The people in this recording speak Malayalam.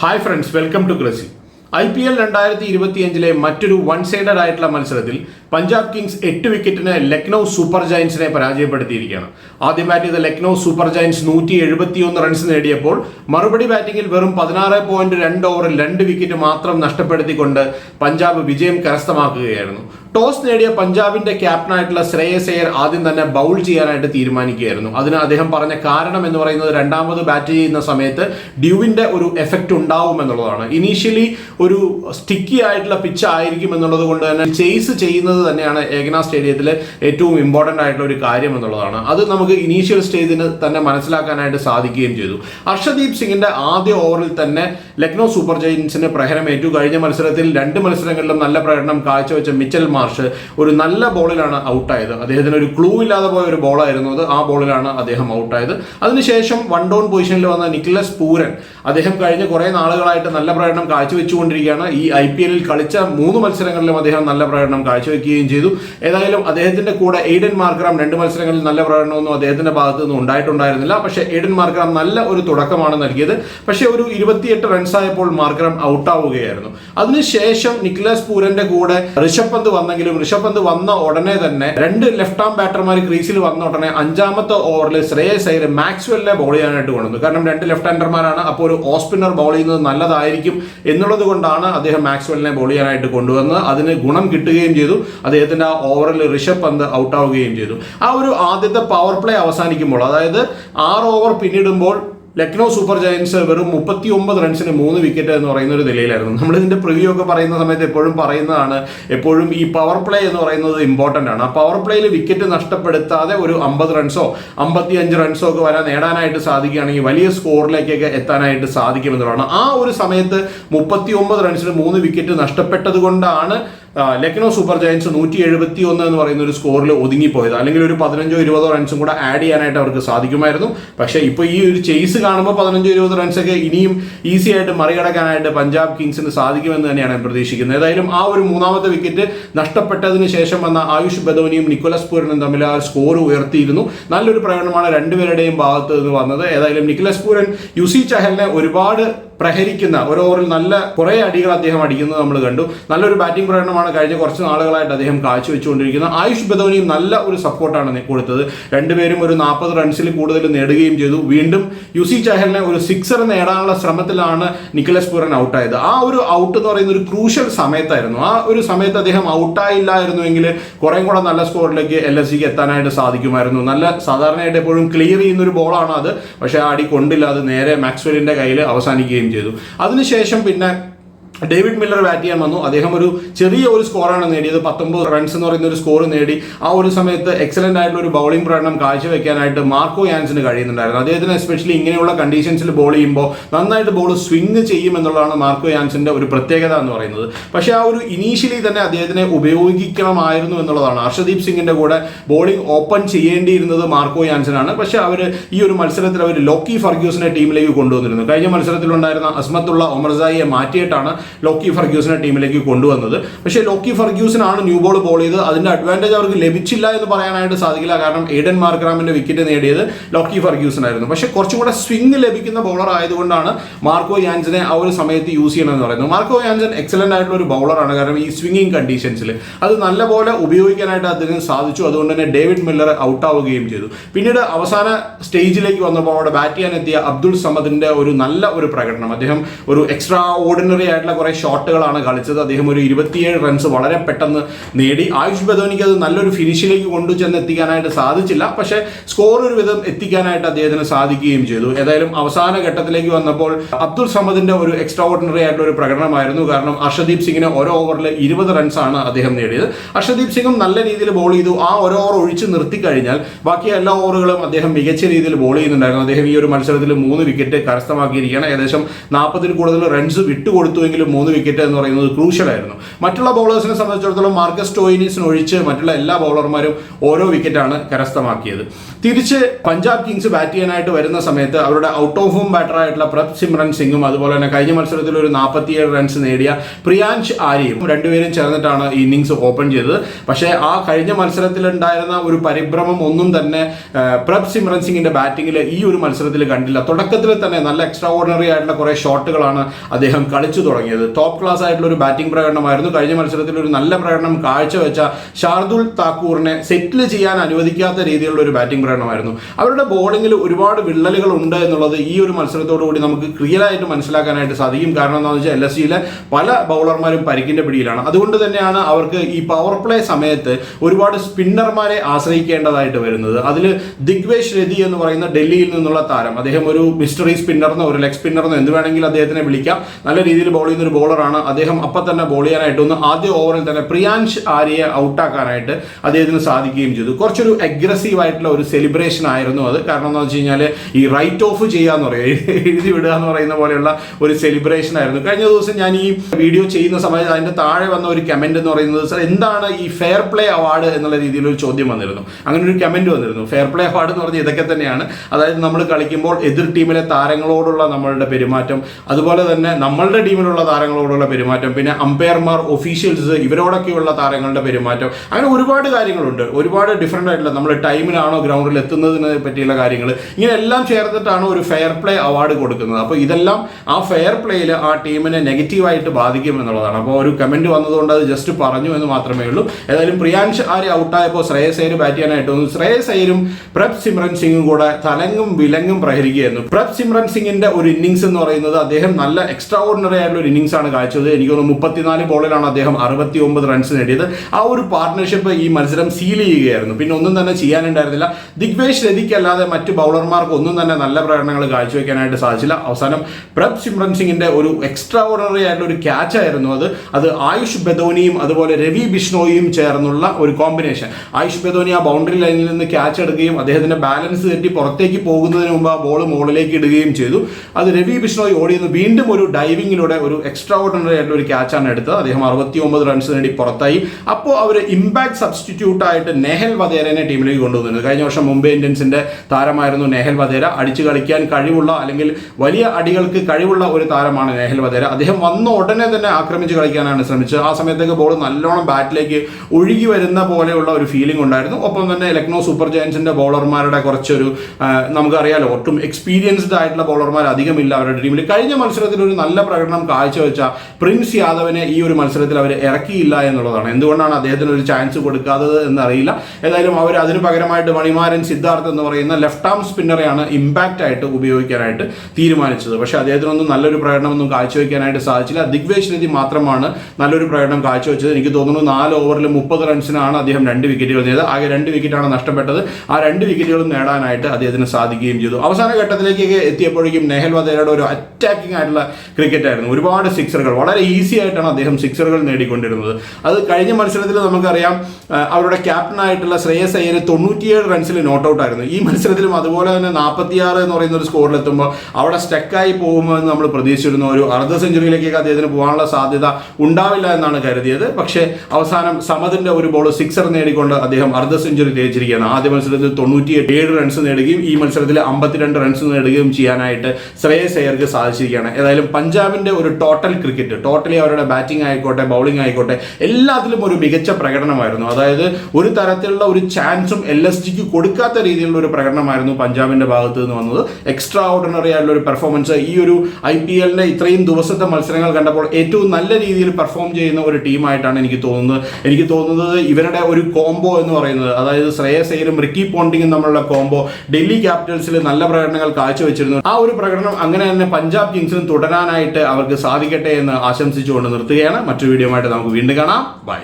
Hi friends welcome to crazy I P L രണ്ടായിരത്തി ഇരുപത്തിയഞ്ചിലെ മറ്റൊരു വൺ സൈഡഡ് ആയിട്ടുള്ള മത്സരത്തിൽ പഞ്ചാബ് കിങ്സ് എട്ട് വിക്കറ്റിന് ലക്നൗ സൂപ്പർ ജയൻസിനെ പരാജയപ്പെടുത്തിയിരിക്കുകയാണ്. ആദ്യം ബാറ്റ് ചെയ്ത ലക്നൗ സൂപ്പർ ജയൻസ് നൂറ്റി എഴുപത്തിയൊന്ന് റൺസ് നേടിയപ്പോൾ മറുപടി ബാറ്റിംഗിൽ വെറും പതിനാറ് പോയിന്റ് രണ്ട് ഓവറിൽ രണ്ട് വിക്കറ്റ് മാത്രം നഷ്ടപ്പെടുത്തിക്കൊണ്ട് പഞ്ചാബ് വിജയം കരസ്ഥമാക്കുകയായിരുന്നു. ടോസ് നേടിയ പഞ്ചാബിന്റെ ക്യാപ്റ്റനായിട്ടുള്ള ശ്രേയസ് അയ്യർ ആദ്യം തന്നെ ബൗൾ ചെയ്യാനായിട്ട് തീരുമാനിക്കുകയായിരുന്നു. അതിന് അദ്ദേഹം പറഞ്ഞ കാരണം എന്ന് പറയുന്നത് രണ്ടാമത് ബാറ്റ് ചെയ്യുന്ന സമയത്ത് ഡ്യൂവിന്റെ ഒരു എഫക്റ്റ് ഉണ്ടാവും എന്നുള്ളതാണ്. ഇനീഷ്യലി ഒരു സ്റ്റിക്കി ആയിട്ടുള്ള പിച്ച് ആയിരിക്കും എന്നുള്ളത് കൊണ്ട് തന്നെ ചേസ് ചെയ്യുന്നത് തന്നെയാണ് ഏകന സ്റ്റേഡിയത്തിലെ ഏറ്റവും ഇമ്പോർട്ടന്റ് ആയിട്ടുള്ള ഒരു കാര്യം എന്നുള്ളതാണ്. അത് നമുക്ക് ഇനീഷ്യൽ സ്റ്റേജിന് തന്നെ മനസ്സിലാക്കാനായിട്ട് സാധിക്കുകയും ചെയ്തു. അർഷദീപ് സിംഗിന്റെ ആദ്യ ഓവറിൽ തന്നെ ലക്നൗ സൂപ്പർ ജയൻസിന് പ്രഹരമേറ്റു കഴിഞ്ഞ മത്സരത്തിൽ രണ്ട് മത്സരങ്ങളിലും നല്ല പ്രകടനം കാഴ്ചവെച്ച മിച്ചൽ മാർഷ് ഒരു നല്ല ബോളിലാണ് ഔട്ടായത്. അദ്ദേഹത്തിന് ഒരു ക്ലൂ ഇല്ലാതെ പോയ ഒരു ബോളായിരുന്നു അത്. ആ ബോളിലാണ് അദ്ദേഹം ഔട്ടായത്. അതിനുശേഷം വൺ ഡൗൺ പൊസിഷനിൽ വന്ന നിക്കലസ് പൂരൻ അദ്ദേഹം കഴിഞ്ഞ കുറെ നാളുകളായിട്ട് നല്ല പ്രകടനം കാഴ്ചവെച്ചുകൊണ്ടിരിക്കുകയാണ്. ഈ ഐ പി എല്ലിൽ കളിച്ച മൂന്ന് മത്സരങ്ങളിലും അദ്ദേഹം നല്ല പ്രകടനം കാഴ്ചവെക്കുകയും ചെയ്തു. ഏതായാലും അദ്ദേഹത്തിന്റെ കൂടെ എയ്ഡൻ മാർക്കറാം രണ്ട് മത്സരങ്ങളിൽ നല്ല പ്രകടനമൊന്നും അദ്ദേഹത്തിന്റെ ഭാഗത്തു നിന്ന് ഉണ്ടായിട്ടുണ്ടായിരുന്നില്ല. പക്ഷേ എയ്ഡൻ മാർക്കറാം നല്ല ഒരു തുടക്കമാണ് നൽകിയത്. പക്ഷേ ഒരു ഇരുപത്തിയെട്ട് റൺസ് ആയപ്പോൾ മാർഗ്രാം ഔട്ടാവുകയായിരുന്നു അതിനുശേഷം നിക്കലസ് പൂരന്റെ കൂടെ ഋഷഭ് പന്ത് വന്നെങ്കിലും ഋഷഭ് പന്ത് വന്ന ഉടനെ തന്നെ രണ്ട് ലെഫ്റ്റ് ആം ബാറ്റർമാർ ക്രീസിൽ വന്ന ഉടനെ അഞ്ചാമത്തെ ഓവറിൽ ശ്രേയസ് അയ്യർ മാക്സ്വെല്ലിനെ ബോൾ ചെയ്യാനായിട്ട് കൊണ്ടുവന്നു. കാരണം രണ്ട് ലെഫ്റ്റ് ഹാൻഡർമാരാണ് അപ്പോൾ ഒരു ഓഫ് സ്പിന്നർ ബോൾ ചെയ്യുന്നത് നല്ലതായിരിക്കും എന്നുള്ളത് കൊണ്ടാണ് അദ്ദേഹം മാക്സ്വെല്ലിനെ ബോൾ ചെയ്യാനായിട്ട് കൊണ്ടുവന്നത്. അതിന് ഗുണം കിട്ടുകയും ചെയ്തു. അദ്ദേഹത്തിന്റെ ആ ഓവറിൽ ഋഷഭ് പന്ത് ഔട്ടാവുകയും ചെയ്തു. ആ ഒരു ആദ്യത്തെ പവർ പ്ലേ അവസാനിക്കുമ്പോൾ അതായത് ആറ് ഓവർ പിന്നിടുമ്പോൾ ലക്നൗ സൂപ്പർ ജയൻസ് വെറും മുപ്പത്തി ഒമ്പത് റൺസിന് മൂന്ന് വിക്കറ്റ് എന്ന് പറയുന്ന ഒരു നിലയിലായിരുന്നു. നമ്മൾ ഇതിന്റെ പ്രിവ്യൂ ഒക്കെ പറയുന്ന സമയത്ത് എപ്പോഴും പറയുന്നതാണ് എപ്പോഴും ഈ പവർ പ്ലേ എന്ന് പറയുന്നത് ഇമ്പോർട്ടന്റ് ആണ്. ആ പവർ പ്ലേയിൽ വിക്കറ്റ് നഷ്ടപ്പെടുത്താതെ ഒരു അമ്പത് റൺസോ അമ്പത്തി അഞ്ച് റൺസോ ഒക്കെ വരാൻ നേടാനായിട്ട് സാധിക്കുകയാണെങ്കിൽ വലിയ സ്കോറിലേക്കൊക്കെ എത്താനായിട്ട് സാധിക്കുമെന്നുള്ളതാണ്. ആ ഒരു സമയത്ത് മുപ്പത്തി ഒമ്പത് റൺസിന് മൂന്ന് വിക്കറ്റ് നഷ്ടപ്പെട്ടത് കൊണ്ടാണ് ലക്നൗ സൂപ്പർ ജയൻസ് നൂറ്റി എഴുപത്തി ഒന്ന് എന്ന് പറയുന്ന ഒരു സ്കോറിൽ ഒതുങ്ങിപ്പോയത്. അല്ലെങ്കിൽ ഒരു പതിനഞ്ചോ ഇരുപതോ റൺസും കൂടെ ആഡ് ചെയ്യാനായിട്ട് അവർക്ക് സാധിക്കുമായിരുന്നു. പക്ഷേ ഇപ്പോൾ ഈ ഒരു ചേസ് കാണുമ്പോൾ പതിനഞ്ചോ ഇരുപത് റൺസൊക്കെ ഇനിയും ഈസി ആയിട്ട് മറികടക്കാനായിട്ട് പഞ്ചാബ് കിങ്സിന് സാധിക്കുമെന്ന് തന്നെയാണ് പ്രതീക്ഷിക്കുന്നത്. ഏതായാലും ആ ഒരു മൂന്നാമത്തെ വിക്കറ്റ് നഷ്ടപ്പെട്ടതിന് ശേഷം വന്ന ആയുഷ് ബദോനിയും നിക്കോലസ് പൂരനും തമ്മിൽ ആ സ്കോർ ഉയർത്തിയിരുന്നു. നല്ലൊരു പ്രകടനമാണ് രണ്ടുപേരുടെയും ഭാഗത്ത് നിന്ന് വന്നത്. ഏതായാലും നിക്കോലസ് പൂരൻ യുസി ചഹലിനെ ഒരുപാട് പ്രഹരിക്കുന്ന ഒരു ഓവറിൽ നല്ല കുറേ അടികൾ അദ്ദേഹം അടിക്കുന്നത് നമ്മൾ കണ്ടു. നല്ലൊരു ബാറ്റിംഗ് പ്രകടനമാണ് കഴിഞ്ഞ കുറച്ച് നാളുകളായിട്ട് അദ്ദേഹം കാഴ്ചവെച്ചുകൊണ്ടിരിക്കുന്നത്. ആയുഷ് ബദോനിയും നല്ല ഒരു സപ്പോർട്ടാണ് കൊടുത്തത്. രണ്ടുപേരും ഒരു നാൽപ്പത് റൺസിൽ കൂടുതൽ നേടുകയും ചെയ്തു. വീണ്ടും യുസി ചഹലിനെ ഒരു സിക്സർ നേടാനുള്ള ശ്രമത്തിലാണ് നിക്കലസ് പൂരൻ ഔട്ടായത്. ആ ഒരു ഔട്ട് എന്ന് പറയുന്ന ഒരു ക്രൂഷ്യൽ സമയത്തായിരുന്നു. ആ ഒരു സമയത്ത് അദ്ദേഹം ഔട്ടായില്ലായിരുന്നുവെങ്കിൽ കുറേ കൂടെ നല്ല സ്കോറിലേക്ക് എൽ എസ് സിക്ക് എത്താനായിട്ട് സാധിക്കുമായിരുന്നു. നല്ല സാധാരണയായിട്ട് എപ്പോഴും ക്ലിയർ ചെയ്യുന്ന ഒരു ബോളാണ് അത്. പക്ഷേ ആ അടി കൊണ്ടില്ല. അത് നേരെ മാക്സ്വെലിന്റെ കയ്യിൽ അവസാനിക്കുകയും ചെയ്തു. അതിനുശേഷം പിന്നെ ഡേവിഡ് മില്ലർ ബാറ്റ് ചെയ്യാൻ വന്നു. അദ്ദേഹം ഒരു ചെറിയ ഒരു സ്കോറാണ് നേടിയത്. പത്തൊമ്പത് റൺസ് എന്ന് പറയുന്ന ഒരു സ്കോർ നേടി. ആ ഒരു സമയത്ത് എക്സലന്റ് ആയിട്ടുള്ള ഒരു ബൗളിംഗ് പ്രകടനം കാഴ്ചവെക്കാനായിട്ട് മാർക്കോ യാൻസിന് കഴിയുന്നുണ്ടായിരുന്നു. അദ്ദേഹത്തിന് എസ്പെഷ്യലി ഇങ്ങനെയുള്ള കണ്ടീഷൻസിൽ ബോൾ ചെയ്യുമ്പോൾ നന്നായിട്ട് ബോൾ സ്വിങ് ചെയ്യും എന്നുള്ളതാണ് മാർക്കോ യാൻസിന്റെ ഒരു പ്രത്യേകത എന്ന് പറയുന്നത്. പക്ഷേ ആ ഒരു ഇനീഷ്യലി തന്നെ അദ്ദേഹത്തിനെ ഉപയോഗിക്കണമായിരുന്നു എന്നുള്ളതാണ്. ഹർഷദീപ് സിംഗിന്റെ കൂടെ ബോളിംഗ് ഓപ്പൺ ചെയ്യേണ്ടിയിരുന്നത് മാർക്കോ യാൻസിനാണ്. പക്ഷേ അവർ ഈ ഒരു മത്സരത്തിൽ അവർ ലോക്കി ഫർഗ്യൂസിനെ ടീമിലേക്ക് കൊണ്ടുവന്നിരുന്നു. കഴിഞ്ഞ മത്സരത്തിലുണ്ടായിരുന്ന അസ്മത്തുള്ള ഒമർസായിയെ മാറ്റിയിട്ടാണ് ലോക്കി ഫർഗ്യൂസിനെ ടീമിലേക്ക് കൊണ്ടുവന്നത്. പക്ഷേ ലോക്കി ഫർഗ്യൂസിനാണ് ന്യൂ ബോൾ ബോൾ ചെയ്ത് അതിന്റെ അഡ്വാന്റേജ് അവർക്ക് ലഭിച്ചില്ല എന്ന് പറയാനായിട്ട് സാധിക്കില്ല. കാരണം ഏഡൻ മാർഗ്രാമിന്റെ വിക്കറ്റ് നേടിയത് ലോക്കി ഫർഗ്യൂസിനായിരുന്നു. പക്ഷേ കുറച്ചും കൂടെ സ്വിംഗ് ലഭിക്കുന്ന ബൗളർ ആയതുകൊണ്ടാണ് മാർക്കോ യാൻസിനെ ആ ഒരു സമയത്ത് യൂസ് ചെയ്യണമെന്ന് പറയുന്നത്. മാർക്കോ യാൻസൻ എക്സലന്റ് ആയിട്ടുള്ള ഒരു ബൗളറാണ് കാരണം ഈ സ്വിംഗിങ് കണ്ടീഷൻസിൽ അത് നല്ലപോലെ ഉപയോഗിക്കാനായിട്ട് അദ്ദേഹത്തിന് സാധിച്ചു. അതുകൊണ്ട് തന്നെ ഡേവിഡ് മില്ലർ ഔട്ട് ആവുകയും ചെയ്തു. പിന്നീട് അവസാന സ്റ്റേജിലേക്ക് വന്നപ്പോൾ അവിടെ ബാറ്റ് ചെയ്യാൻ എത്തിയ അബ്ദുൾ സമദിന്റെ ഒരു നല്ല ഒരു പ്രകടനം. അദ്ദേഹം ഒരു എക്സ്ട്രാ ഓർഡിനറി ആയിട്ടുള്ള കുറെ ഷോട്ടുകളാണ് കളിച്ചത്. അദ്ദേഹം ഒരു ഇരുപത്തിയേഴ് റൺസ് വളരെ പെട്ടെന്ന് നേടി. ആയുഷ് ബദോനിക്ക് അത് നല്ലൊരു ഫിനിഷിലേക്ക് കൊണ്ടുചെന്ന് എത്തിക്കാനായിട്ട് സാധിച്ചില്ല. പക്ഷേ സ്കോർ ഒരു വിധം എത്തിക്കാനായിട്ട് അദ്ദേഹത്തിന് സാധിക്കുകയും ചെയ്തു. ഏതായാലും അവസാന ഘട്ടത്തിലേക്ക് വന്നപ്പോൾ അബ്ദുൾ സമദിന്റെ ഒരു എക്സ്ട്രാ ഓർഡിനറി ആയിട്ടുള്ള ഒരു പ്രകടനമായിരുന്നു. കാരണം അർഷദീപ് സിംഗിന് ഓരോ ഓവറിൽ ഇരുപത് റൺസാണ് അദ്ദേഹം നേടിയത്. അർഷദീപ് സിംഗും നല്ല രീതിയിൽ ബോൾ ചെയ്തു. ആ ഓരോ ഓവർ ഒഴിച്ച് നിർത്തി കഴിഞ്ഞാൽ ബാക്കി എല്ലാ ഓവറുകളും അദ്ദേഹം മികച്ച രീതിയിൽ ബോൾ ചെയ്യുന്നുണ്ടായിരുന്നു. അദ്ദേഹം ഈ ഒരു മത്സരത്തിൽ മൂന്ന് വിക്കറ്റ് കരസ്ഥമാക്കിയിരിക്കുകയാണ്. ഏകദേശം നാൽപ്പതിൽ കൂടുതൽ റൺസ് വിട്ടുകൊടുത്തുവെങ്കിലും മൂന്ന് വിക്കറ്റ് എന്ന് പറയുന്നത് ക്രൂഷ്യലായിരുന്നു മറ്റുള്ള ബൗളേഴ്സിനെ സംബന്ധിച്ചിടത്തോളം മാർക്കസ് ടോയിനീസിന് ഒഴിച്ച് മറ്റുള്ള എല്ലാ ബൗളർമാരും ഓരോ വിക്കറ്റാണ് കരസ്ഥമാക്കിയത്. തിരിച്ച് പഞ്ചാബ് കിങ്സ് ബാറ്റ് ചെയ്യാനായിട്ട് വരുന്ന സമയത്ത് അവരുടെ ഔട്ട് ഓഫ് ഹോം ബാറ്റർ ആയിട്ടുള്ള പ്രഭ് സിമ്രൻ സിംഗും അതുപോലെ തന്നെ കഴിഞ്ഞ മത്സരത്തിൽ ഒരു നാൽപ്പത്തിയേഴ് റൺസ് നേടിയ പ്രിയാൻഷ് ആര്യയും രണ്ടുപേരും ചേർന്നിട്ടാണ് ഈ ഇന്നിങ്സ് ഓപ്പൺ ചെയ്തത്. പക്ഷേ ആ കഴിഞ്ഞ മത്സരത്തിൽ ഉണ്ടായിരുന്ന ഒരു പരിഭ്രമം ഒന്നും തന്നെ പ്രത് സിമ്രൻ സിംഗിന്റെ ബാറ്റിംഗിൽ ഈ ഒരു മത്സരത്തിൽ കണ്ടില്ല. തുടക്കത്തിൽ തന്നെ നല്ല എക്സ്ട്രാ ഓർഡിനറി ആയിട്ടുള്ള കുറെ ഷോട്ടുകളാണ് അദ്ദേഹം കളിച്ചു തുടങ്ങിയത്. ടോപ്പ് ക്ലാസ് ആയിട്ടുള്ള ഒരു ബാറ്റിംഗ് പ്രകടനമായിരുന്നു. കഴിഞ്ഞ മത്സരത്തിൽ ഒരു നല്ല പ്രകടനം കാഴ്ചവെച്ച ഷാർദുൽ താക്കൂറിനെ സെറ്റിൽ ചെയ്യാൻ അനുവദിക്കാത്ത രീതിയിലുള്ള ഒരു ബാറ്റിംഗ് പ്രകടനമായിരുന്നു. അവരുടെ ബോളിംഗിൽ ഒരുപാട് വിള്ളലുകൾ ഉണ്ട് എന്നുള്ളത് ഈ ഒരു മത്സരത്തോടു കൂടി നമുക്ക് ക്ലിയറായിട്ട് മനസ്സിലാക്കാനായിട്ട് സാധിക്കും. കാരണം എന്താണെന്ന് വെച്ചാൽ എൽ എസ് സിയിലെ പല ബൗളർമാരും പരിക്കിന്റെ പിടിയിലാണ്. അതുകൊണ്ട് തന്നെയാണ് അവർക്ക് ഈ പവർ പ്ലേ സമയത്ത് ഒരുപാട് സ്പിന്നർമാരെ ആശ്രയിക്കേണ്ടതായിട്ട് വരുന്നത്. അതിൽ ദിഗ്വേഷ് രതി എന്ന് പറയുന്ന ഡൽഹിയിൽ നിന്നുള്ള താരം. അദ്ദേഹം ഒരു മിസ്റ്ററി സ്പിന്നർന്നോ ഒരു ലെഗ് സ്പിന്നർന്നോ എന്ത് വേണമെങ്കിലും അദ്ദേഹത്തിനെ വിളിക്കാം. നല്ല രീതിയിൽ ബോൾ ചെയ്യുന്ന ഒരു ബോളറാണ്. അദ്ദേഹം അപ്പം തന്നെ ബോൾ ചെയ്യാനായിട്ട് ഒന്ന് ആദ്യ ഓവറിൽ തന്നെ പ്രിയാൻഷ് ആര്യയെ ഔട്ടാക്കാനായിട്ട് അദ്ദേഹത്തിന് സാധിക്കുകയും ചെയ്തു. കുറച്ചൊരു അഗ്രസീവ് ആയിട്ടുള്ള ഒരു സെലിബ്രേഷൻ ആയിരുന്നു അത്. കാരണം എന്താ വെച്ച് കഴിഞ്ഞാൽ ഈ റൈറ്റ് ഓഫ് ചെയ്യുക എന്ന് പറയുക എഴുതി വിടുക എന്ന് പറയുന്ന പോലെയുള്ള ഒരു സെലിബ്രേഷൻ ആയിരുന്നു. കഴിഞ്ഞ ദിവസം ഞാൻ ഈ വീഡിയോ ചെയ്യുന്ന സമയത്ത് അതിന്റെ താഴെ വന്ന ഒരു കമന്റ് എന്ന് പറയുന്നത് സർ എന്താണ് ഈ ഫെയർ പ്ലേ അവാർഡ് എന്നുള്ള രീതിയിൽ ഒരു ചോദ്യം വന്നിരുന്നു. അങ്ങനെ ഒരു കമന്റ് വന്നിരുന്നു. ഫെയർ പ്ലേ അവാർഡ് എന്ന് പറഞ്ഞാൽ ഇതൊക്കെ തന്നെയാണ്. അതായത് നമ്മൾ കളിക്കുമ്പോൾ എതിർ ടീമിലെ താരങ്ങളോടുള്ള നമ്മളുടെ പെരുമാറ്റം. അതുപോലെ തന്നെ നമ്മളുടെ ടീമിലുള്ള താരങ്ങളോടുള്ള പെരുമാറ്റം പിന്നെ അമ്പയർമാർ ഒഫീഷ്യൽസ് ഇവരോടൊക്കെയുള്ള താരങ്ങളുടെ പെരുമാറ്റം. അങ്ങനെ ഒരുപാട് കാര്യങ്ങളുണ്ട്. ഒരുപാട് ഡിഫറെന്റ് ആയിട്ടുള്ള നമ്മൾ ടൈമിലാണോ ഗ്രൗണ്ടിൽ എത്തുന്നതിനെ പറ്റിയുള്ള കാര്യങ്ങൾ ഇങ്ങനെ എല്ലാം ചേർത്തിട്ടാണ് ഒരു ഫെയർ പ്ലേ അവാർഡ് കൊടുക്കുന്നത്. അപ്പോൾ ഇതെല്ലാം ആ ഫെയർ പ്ലേയിൽ ആ ടീമിനെ നെഗറ്റീവായിട്ട് ബാധിക്കും എന്നുള്ളതാണ്. അപ്പോൾ ഒരു കമന്റ് വന്നതുകൊണ്ട് അത് ജസ്റ്റ് പറഞ്ഞു എന്ന് മാത്രമേ ഉള്ളൂ. ഏതായാലും പ്രിയാൻഷ് ആര്യ ഔട്ടായപ്പോൾ ശ്രേയസ് അയ്യർ ബാറ്റ് ചെയ്യാനായിട്ട് വന്നു. ശ്രേയസ് അയ്യരും പ്രഭ് സിമ്രൻ സിംഗും കൂടെ തലങ്ങും വിലങ്ങും പ്രഹരിക്കുകയായിരുന്നു. പ്രഭ് സിമ്രൻ സിംഗിന്റെ ഒരു ഇന്നിങ്സ് എന്ന് പറയുന്നത് അദ്ദേഹം നല്ല എക്സ്ട്രാ ഓർഡിനറി ആയിട്ടുള്ള ഒരു ഇന്നിങ്സ് ആണ് കാഴ്ചത് എനിക്ക് തോന്നുന്നു മുപ്പത്തിനാല് ബോളിലാണ് അദ്ദേഹം അറുപത്തി ഒമ്പത് റൺസ് നേടിയത്. ആ ഒരു പാർട്ട്ണർഷിപ്പ് ഈ മത്സരം സീൽ ചെയ്യുകയായിരുന്നു. പിന്നെ ഒന്നും തന്നെ ചെയ്യാനുണ്ടായിരുന്നില്ല. ദിഗ്വേഷ് രതിക്കല്ലാതെ മറ്റ് ബൗളർമാർക്ക് ഒന്നും തന്നെ നല്ല പ്രകടനങ്ങൾ കാഴ്ചവെക്കാനായിട്ട് സാധിച്ചില്ല. അവസാനം പ്രഭ് സിമ്രൻ സിംഗിന്റെ ഒരു എക്സ്ട്രാ ഓർഡിനറി ആയിട്ടുള്ള ഒരു ക്യാച്ച് ആയിരുന്നു അത്. അത് ആയുഷ് ബദോനിയും അതുപോലെ രവി ബിഷ്ണോയും ചേർന്നുള്ള ഒരു കോമ്പിനേഷൻ ആയുഷ് ബദോനി ആ ബൗണ്ടറി ലൈനിൽ നിന്ന് ക്യാച്ച് എടുക്കുകയും അദ്ദേഹത്തിന്റെ ബാലൻസ് തെറ്റി പുറത്തേക്ക് പോകുന്നതിന് മുമ്പ് ആ ബോൾ മുകളിലേക്ക് ഇടുകയും ചെയ്തു. അത് രവി ബിഷ്ണോയ് ഓടിയെന്ന് വീണ്ടും ഒരു ഡൈവിങ്ങിലൂടെ ഒരു എക്സ്ട്രാ ഓർഡിനറി ആയിട്ടുള്ള ഒരു ക്യാച്ചാണ് എടുത്തത്. അദ്ദേഹം അറുപത്തി ഒമ്പത് റൺസ് നേടി പുറത്തായി. അപ്പോൾ അവർ ഇമ്പാക്ട് സബ്സ്റ്റിറ്റ്യൂട്ട് ആയിട്ട് നെഹൽ വധേരനെ ടീമിലേക്ക് കൊണ്ടുവന്നിരുന്നു. കഴിഞ്ഞ വർഷം മുംബൈ ഇന്ത്യൻസിന്റെ താരമായിരുന്നു നെഹൽ വധേര. അടിച്ചു കളിക്കാൻ കഴിവുള്ള അല്ലെങ്കിൽ വലിയ അടികൾക്ക് കഴിവുള്ള ഒരു താരമാണ് നെഹൽ വധേര. അദ്ദേഹം വന്ന ഉടനെ തന്നെ ആക്രമിച്ച് കളിക്കാനാണ് ശ്രമിച്ചത്. ആ സമയത്തേക്ക് ബോൾ നല്ലോണം ബാറ്റിലേക്ക് ഒഴുകി വരുന്ന പോലെയുള്ള ഒരു ഫീലിംഗ് ഉണ്ടായിരുന്നു. ഒപ്പം തന്നെ ലക്നോ സൂപ്പർ ജയൻസിന്റെ ബോളർമാരുടെ കുറച്ചൊരു നമുക്കറിയാലോ ഒട്ടും എക്സ്പീരിയൻസ്ഡ് ആയിട്ടുള്ള ബോളർമാർ അധികമില്ല അവരുടെ ടീമിൽ കഴിഞ്ഞ മത്സരത്തിൽ ഒരു നല്ല പ്രകടനം കാഴ്ചവെച്ച പ്രിൻസ് യാദവിനെ ഈ ഒരു മത്സരത്തിൽ അവർ ഇറക്കിയില്ല എന്നുള്ളതാണ്. എന്തുകൊണ്ടാണ് അദ്ദേഹത്തിന് ഒരു ചാൻസ് കൊടുക്കാത്തത് എന്നറിയില്ല. ഏതായാലും അവർ അതിനു പകരമായിട്ട് മണിമാരൻ സിദ്ധാർത്ഥ് എന്ന് പറയുന്ന ലെഫ്റ്റ് ആം സ്പിന്നറെയാണ് ഇമ്പാക്റ്റ് ആയിട്ട് ഉപയോഗിക്കാനായിട്ട് തീരുമാനിച്ചത്. പക്ഷേ അദ്ദേഹത്തിനൊന്നും നല്ലൊരു പ്രകടനമൊന്നും കാഴ്ചവെക്കാനായിട്ട് സാധിച്ചില്ല. ദിഗ്വേഷ് നിധി മാത്രമാണ് നല്ലൊരു പ്രകടനം കാഴ്ചവെച്ചത്. എനിക്ക് തോന്നുന്നു നാല് ഓവറിൽ മുപ്പത് റൺസിനാണ് അദ്ദേഹം രണ്ട് വിക്കറ്റുകൾ നേടിയത്. ആകെ രണ്ട് വിക്കറ്റാണ് നഷ്ടപ്പെട്ടത്. ആ രണ്ട് വിക്കറ്റുകളും നേടാനായിട്ട് അദ്ദേഹത്തിന് സാധിക്കുകയും ചെയ്തു. അവസാന ഘട്ടത്തിലേക്ക് എത്തിയപ്പോഴേക്കും നെഹൽ വധേരയുടെ ഒരു അറ്റാക്കിംഗ് ആയിട്ടുള്ള ക്രിക്കറ്റ് ആയിരുന്നു. ഒരുപാട് സിക്സറുകൾ. വളരെ ഈസി ആയിട്ടാണ് അദ്ദേഹം സിക്സറുകൾ നേടിക്കൊണ്ടിരുന്നത്. അത് കഴിഞ്ഞ മത്സരത്തിൽ നമുക്കറിയാം അവരുടെ ക്യാപ്റ്റൻ ആയിട്ടുള്ള ശ്രേയസ് അയ്യർ തൊണ്ണൂറ്റിയേഴ് റൺസിൽ നോട്ട് ഔട്ട് ആയിരുന്നു. ഈ മത്സരത്തിലും അതുപോലെ തന്നെ നാൽപ്പത്തിയാറ് എന്ന് പറയുന്ന ഒരു സ്കോറിലെത്തുമ്പോൾ അവിടെ സ്റ്റക്കായി പോകുമെന്ന് നമ്മൾ പ്രതീക്ഷിച്ചിരുന്നു ഒരു അർദ്ധ സെഞ്ചുറിയിലേക്കൊക്കെ അദ്ദേഹത്തിന് പോകാനുള്ള സാധ്യത ഉണ്ടാവില്ല എന്നാണ് കരുതിയത്. പക്ഷേ അവസാനം സമതിന്റെ ഒരു ബോൾ സിക്സർ നേടിക്കൊണ്ട് അദ്ദേഹം അർദ്ധ സെഞ്ചുറി തേച്ചിരിക്കുകയാണ് ആദ്യ മത്സരത്തിൽ തൊണ്ണൂറ്റി ഏഴ് റൺസ് നേടുകയും ഈ മത്സരത്തിൽ അമ്പത്തിരണ്ട് റൺസ് നേടുകയും ചെയ്യാനായിട്ട് ശ്രേയസ് അയ്യർക്ക് സാധിച്ചിരിക്കുകയാണ്. ഏതായാലും പഞ്ചാബിന്റെ ഒരു ടോട്ടൽ ക്രിക്കറ്റ് ടോട്ടലി അവരുടെ ബാറ്റിംഗ് ആയിക്കോട്ടെ ബൗളിംഗ് ആയിക്കോട്ടെ എല്ലാത്തിലും ഒരു മികച്ച പ്രകടനമായിരുന്നു. അതായത് ഒരു തരത്തിലുള്ള ഒരു ചാൻസും എൽ എസ് ജിക്ക് കൊടുക്കാത്ത രീതിയിലുള്ള ഒരു പ്രകടനമായിരുന്നു പഞ്ചാബിന്റെ ഭാഗത്ത് നിന്ന് വന്നത്. എക്സ്ട്രാ ഓർഡിനറി ആയിട്ടുള്ള ഒരു പെർഫോമൻസ് ഈ ഒരു ഐ പി എല്ലിന്റെ ഇത്രയും ദിവസത്തെ മത്സരങ്ങൾ കണ്ടപ്പോൾ ഏറ്റവും നല്ല രീതിയിൽ പെർഫോം ചെയ്യുന്ന ഒരു ടീമായിട്ടാണ് എനിക്ക് തോന്നുന്നത്. എനിക്ക് തോന്നുന്നത് ഇവരുടെ ഒരു കോംബോ എന്ന് പറയുന്നത്. അതായത് ശ്രേയസ് അയ്യരും റിക്കി പോണ്ടിങ്ങും തമ്മിലുള്ള കോംബോ ഡൽഹി ക്യാപിറ്റൽസിൽ നല്ല പ്രകടനങ്ങൾ കാഴ്ചവെച്ചിരുന്നു. ആ ഒരു പ്രകടനം അങ്ങനെ തന്നെ പഞ്ചാബ് കിങ്സിനും തുടരാനായിട്ട് അവർക്ക് സാധിക്കട്ടെ എന്ന് ആശംസിച്ചുകൊണ്ട് നിർത്തുകയാണ്. മറ്റൊരു വീഡിയോ ആയിട്ട് നമുക്ക് വീണ്ടും കാണാം. ബൈ